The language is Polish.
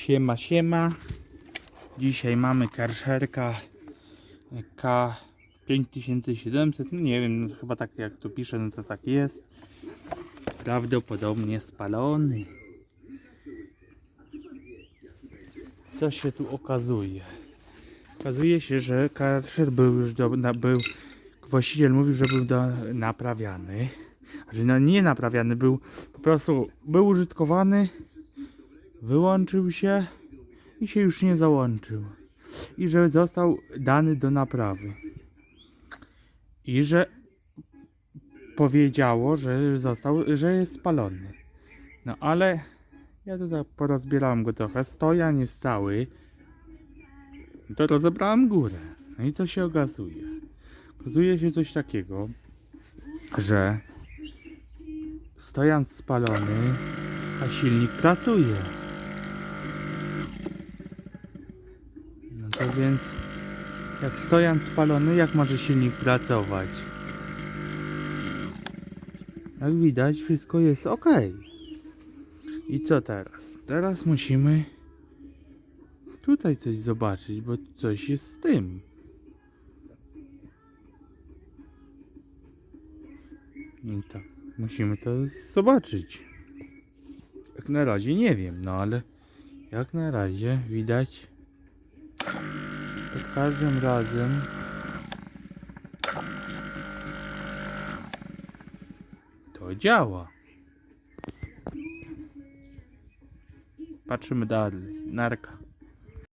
Siema, siema. Dzisiaj mamy karszerka K5700. No nie wiem, no chyba tak jak tu pisze, no to tak jest. Prawdopodobnie spalony. Co się tu okazuje? Okazuje się, że karszer był już do, na, był, właściciel mówił, że był do, naprawiany. Że no nie naprawiany, był po prostu był użytkowany wyłączył się i się już nie załączył. I że został dany do naprawy. I że powiedziało, że został, że jest spalony. No ale ja tutaj porozbierałem go trochę. Stojan jest cały. To rozebrałem górę. No i co się okazuje? Okazuje się coś takiego, że stojan spalony, a silnik pracuje. No to więc, jak stojan spalony, jak może silnik pracować? Jak widać, wszystko jest ok. I co teraz? Teraz musimy tutaj coś zobaczyć, bo coś jest z tym. I tak, musimy to zobaczyć. Jak na razie nie wiem, no ale jak na razie widać każdym razem to działa. Patrzymy dalej. Narka.